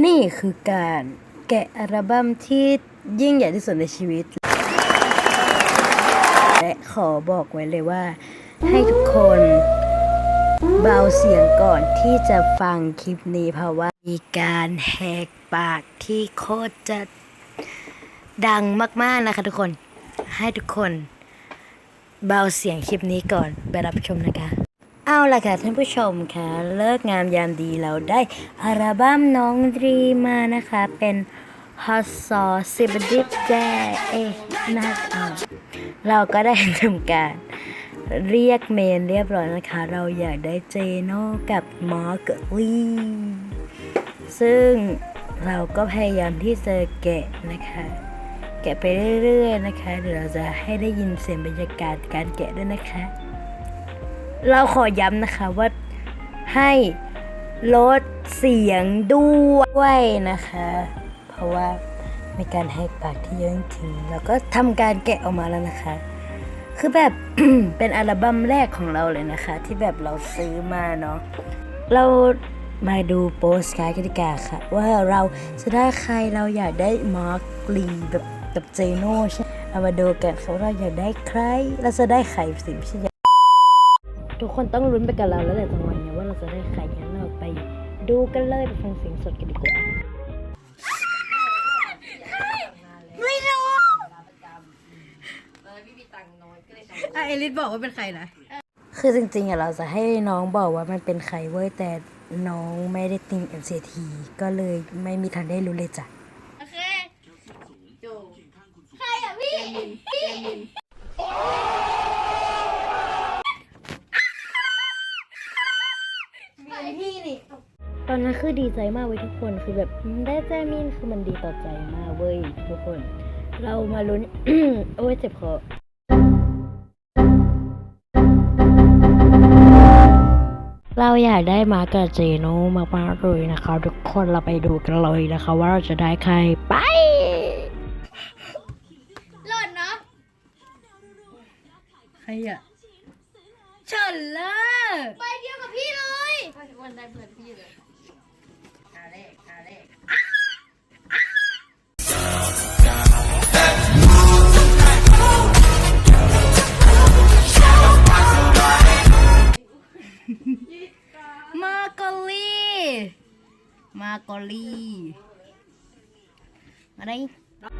นี่คือการแกะอัลบั้มที่ยิ่งใหญ่ที่สุดในชีวิต และขอบอกไว้เลยว่า ให้ทุกคนเบาเสียงก่อนที่จะฟังคลิปนี้เพราะว่า มีการแหกปากที่โคตรจะดังมากๆนะคะทุกคนให้ทุกคนเบาเสียงคลิปนี้ก่อนไปรับชมนะคะ เอาล่ะค่ะท่านผู้ชมค่ะ เลิกงามยามดีเราได้อัลบั้มน้องดีมานะคะ เป็นฮอตซอสิบดิบแจเอ๊ะนะเราก็ได้ทำการเรียกเมนเรียบร้อยนะคะ เราอยากได้เจโน่กับมอร์กลีซึ่งเราก็พยายามที่จะแกะนะคะ แกะไปเรื่อยๆนะคะ เดี๋ยวเราจะให้ได้ยินเสียงบรรยากาศการแกะด้วยนะคะ เราขอย้ำนะคะว่าให้ลดเสียงด้วยนะคะ เพราะว่ามีการแหกปากที่เยอะจริงๆแล้วก็ทำการแกะออกมาแล้วนะคะ คือแบบเป็นอัลบั้มแรกของเราเลยนะคะ ที่แบบเราซื้อมาเนาะเรามาดูโปสการ์ดกันดีกว่าค่ะ ว่าเราจะได้ใครเราอยากได้มาร์คลีแบบกับเจโน่ใช่เรามาดูกันค่ะว่าเราอยากได้ใคร เราจะได้ใครสิไม่ใช่ ทุกคนต้องลุ้นไปกับเราแล้วแหละจังหวะเนี้ยว่าเราจะได้ใครงั้นเราไปดูกันเลยไปฟังเสียงสดกันดีกว่าไม่รู้อะเอลิสบอกว่าเป็นใครนะคือจริงๆอะเราจะให้น้องบอกว่ามันเป็นใครเว้ยแต่น้องไม่ได้ติง MCT ก็เลยไม่มีทางได้รู้เลยจ้ะโอเคโจใครอะพี่มีพี่นี่ ต อนนั้นคือดีใจมากเว้ยทุกคนคือแบบอืมได้แจมินคือมันดีต่อใจมากเว้ยทุกคน เรามาลุ้นโอ้ยเจ็บคอเราอยากได้มากับเจโน่มากๆเลยนะคะ ทุกคนเราไปดูกันเลยนะคะ ว่าเราจะได้ใครไปหล่นเนาะใครอะเฉินเลอร์ใบเดียวกับพี่เลยวันได้เพื่อนพี่เลยาโกลีอะไร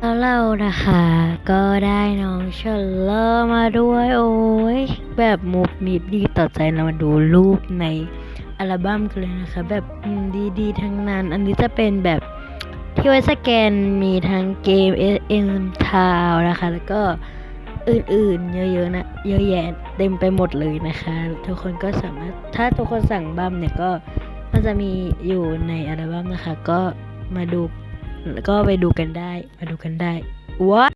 แล้วเรานะคะก็ได้น้องเชลเลอร์มาด้วยโอ้ยแบบมุบมิบดีต่อใจเรามาดูรูปในอัลบั้มกันเลยนะคะ แบบดีๆ ทั้งนั้น อันนี้จะเป็นแบบที่ไว้สแกนมีทั้งเกม SM Town นะคะ แล้วก็อื่นๆ เยอะๆนะเยอะแยะเต็มไปหมดเลยนะคะ ทุกคนก็สามารถถ้าทุกคนสั่งบัมเนี่ยก็ จะมีอยู่ในอัลบั้มนะคะ ก็มาดูก็ไปดูกันได้ มาดูกันได้ What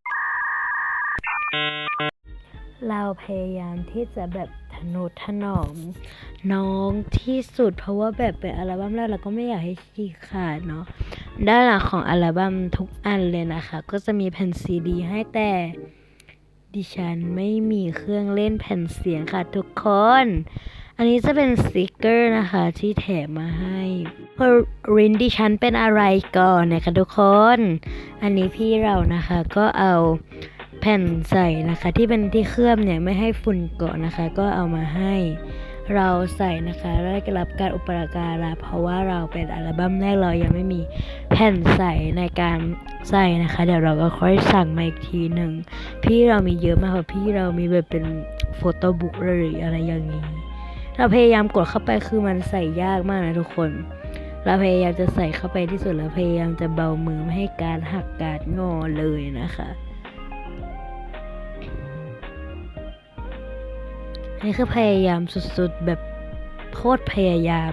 เราพยายามที่จะแบบทนุถนอมน้องที่สุด เพราะว่าแบบเป็นอัลบั้มแรกเราก็ไม่อยากให้ขี้ขาดเนาะด้านหลังของอัลบั้มทุกอันเลยนะคะ ก็จะมีแผ่นซีดีให้แต่ดิฉันไม่มีเครื่องเล่นแผ่นเสียงค่ะทุกคน อันนี้จะเป็นสติกเกอร์นะคะที่แถมมาให้เพราะรินดิฉันเป็นอะไรก่อนนะคะทุกคน อันนี้พี่เรานะคะก็เอาแผ่นใส่นะคะที่เป็นที่เคลือบเนี่ยไม่ให้ฝุ่นเกาะนะคะ ก็เอามาให้เราใส่นะคะได้รับการอุปการะเพราะว่าเราเป็นอัลบั้มแรกเรายังไม่มีแผ่นใส่ในการใส่นะคะ เดี๋ยวเราก็ค่อยสั่งมาอีกทีหนึ่งพี่เรามีเยอะมากกว่าพี่เรามีแบบเป็นโฟโต้บุ๊กหรืออะไรอย่างนี้ เราพยายามกดเข้าไปคือมันใส่ยากมากนะทุกคน เราพยายามจะใส่เข้าไปที่สุดแล้วพยายามจะเบามือไม่ให้การหักการงอเลยนะคะอันนี่คือพยายามสุดๆแบบโคตรพยายาม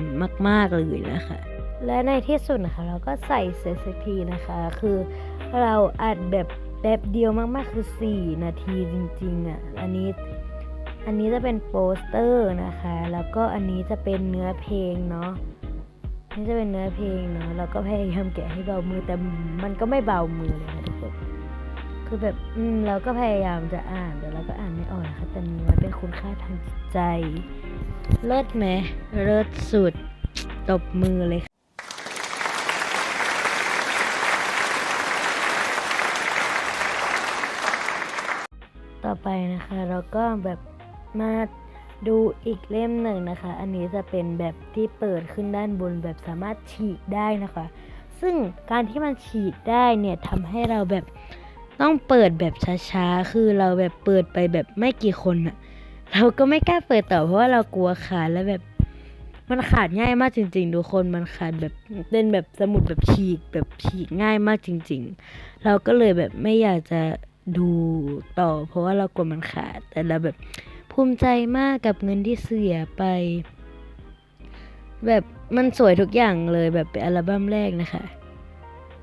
มากๆเลยนะคะ และในที่สุดนะคะ เราก็ใส่เสร็จสักทีนะคะ คือเราอัดแบบแป๊บเดียวมากๆคือ 4 นาทีจริงๆอะ อันนี้ อันนี้จะเป็นโปสเตอร์นะคะ แล้วก็อันนี้จะเป็นเนื้อเพลงเนาะนี่จะเป็นเนื้อเพลงเนาะเราก็พยายามแกะให้เบามือแต่มันก็ไม่เบามือเลยนะทุกคนคือแบบอืมเราก็พยายามจะอ่านแต่เราก็อ่านไม่ออกค่ะแต่นี้มันเป็นคุณค่าทางจิตใจ เลิศไหมเลิศสุดตบมือเลยต่อไปนะคะ เราก็แบบ มาดูอีกเล่มหนึ่งนะคะ อันนี้จะเป็นแบบที่เปิดขึ้นด้านบนแบบสามารถฉีกได้นะคะ ซึ่งการที่มันฉีกได้เนี่ยทำให้เราแบบต้องเปิดแบบช้าๆ คือเราแบบเปิดไปแบบไม่กี่คนอะเราก็ไม่กล้าเปิดต่อเพราะว่าเรากลัวขาดแล้วแบบ มันขาดง่ายมากจริงๆทุกคนมันขาดแบบเป็นแบบสมุดแบบฉีกแบบฉีกง่ายมากจริง ๆ เราก็เลยแบบไม่อยากจะดูต่อ เพราะว่าเรากลัวมันขาดแต่เราแบบ ภูมิใจมากกับเงินที่เสียไป แบบมันสวยทุกอย่างเลยแบบเป็นอัลบั้มแรกนะคะ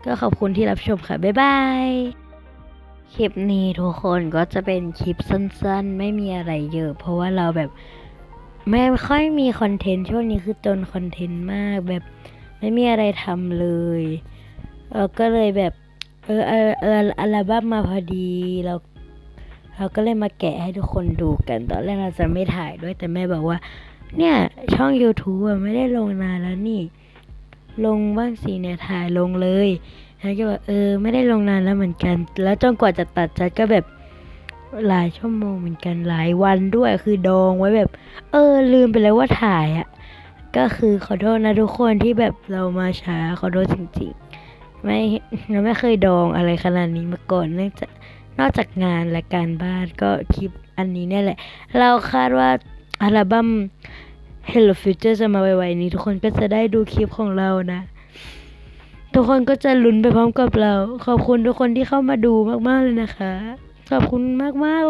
ก็ขอบคุณที่รับชมค่ะ บ๊ายบายคลิปนี้ทุกคนก็จะเป็นคลิปสั้นๆ ไม่มีอะไรเยอะ เพราะว่าเราแบบไม่ค่อยมีคอนเทนต์ช่วงนี้คือจนคอนเทนต์มากแบบไม่มีอะไรทำเลยเออก็เลยแบบเออเออเอออัลบั้มมาพอดีเรา เราก็เลยมาแกะให้ทุกคนดูกัน ตอนแรกเราจะไม่ถ่ายด้วยแต่แม่บอกว่า เนี่ยช่อง YouTube อะไม่ได้ลงนานแล้วนี่ ลงบ้างสิเนี่ยถ่ายลงเลยแล้วก็บอกเออไม่ได้ลงนานแล้วเหมือนกัน แล้วจนกว่าจะตัดจัดก็แบบหลายชั่วโมงเหมือนกันหลายวันด้วยคือดองไว้แบบ เออ ลืมไปแล้วว่าถ่ายอะ่ะก็คือขอโทษนะทุกคนที่แบบเรามาช้าขอโทษจริงๆ ไม่เราไม่เคยดองอะไรขนาดนี้มาก่อนเนื่องจาก นอกจากงานและการบ้านก็คลิปอันนี้เนี่ยแหละ เราคาดว่าอัลบั้ม Hello Future จะมาไวๆนี้ ทุกคนก็จะได้ดูคลิปของเรานะ ทุกคนก็จะลุ้นไปพร้อมกับเรา ขอบคุณทุกคนที่เข้ามาดูมากๆเลยนะคะ ขอบคุณมากๆ